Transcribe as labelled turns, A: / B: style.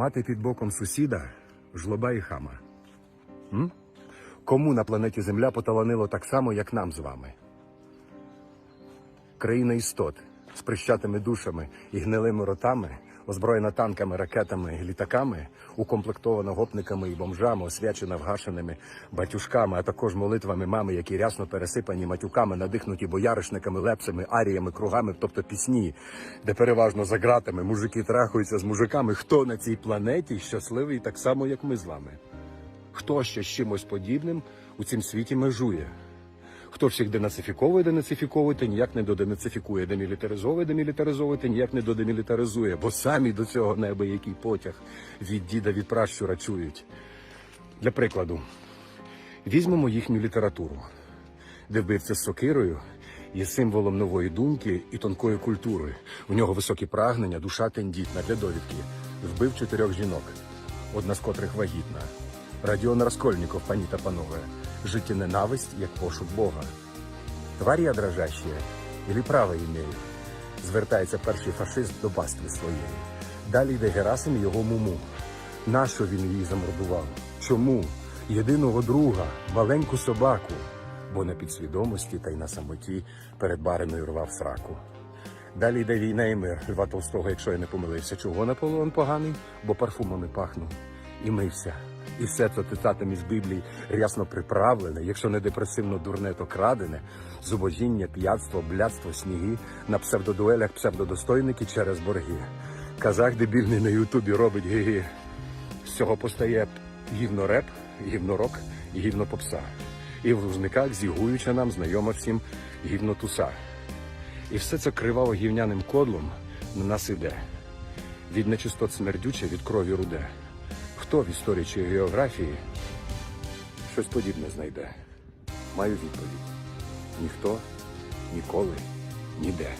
A: Мати під боком сусіда, жлоба і хама. М? Кому на планеті Земля поталанило так само, як нам з вами? Країна істот з прищатими душами і гнилими ротами, озброєна танками, ракетами і літаками, укомплектована гопниками і бомжами, освячена вгашеними батюшками, а також молитвами мами, які рясно пересипані матюками, надихнуті бояришниками, лепсами, аріями, кругами, тобто пісні, де переважно за ґратами мужики трахаються з мужиками. Хто на цій планеті щасливий так само, як ми з вами? Хто ще з чимось подібним у цім світі межує? Хто всіх денацифіковує, та ніяк не доденацифікує, демілітаризовує, та ніяк не додемілітаризує, бо самі до цього неба який потяг від діда від пращура чують. Для прикладу, візьмемо їхню літературу, де вбивця з сокирою є символом нової думки і тонкої культури. У нього високі прагнення, душа тендітна для довідки. Вбив чотирьох жінок, одна з котрих вагітна. Радіон Раскольніков, пані та панове, життєненависть як пошук Бога. Тварь я дрожащая, или право імею? Звертається перший фашист до пастви своєї. Далі йде Герасим його муму. Нащо він її замордував? Чому? Єдиного друга, маленьку собаку, бо на підсвідомості та й на самоті перед бариною рвав сраку. Далі йде війна і мир Льва Толстого, якщо я не помилився. Чого Наполеон поганий? Бо парфумами пахнув. І мився. І все це цитатами з Біблії рясно приправлене, якщо не депресивно дурне, то крадене, зубожіння, п'ятство, блядство, сніги, на псевдодуелях псевдодостойники через борги. Казах дебільний на Ютубі робить гиги. З цього постає гівнореп, гівнорок і гівнопопса. І в рузниках зігуюча нам знайома всім гівнотуса. І все це криваво гівняним кодлом на нас іде. Від нечистот смердюче, від крові руде. Хто в історії чи географії щось подібне знайде? Маю відповідь. Ніхто, ніколи, ніде.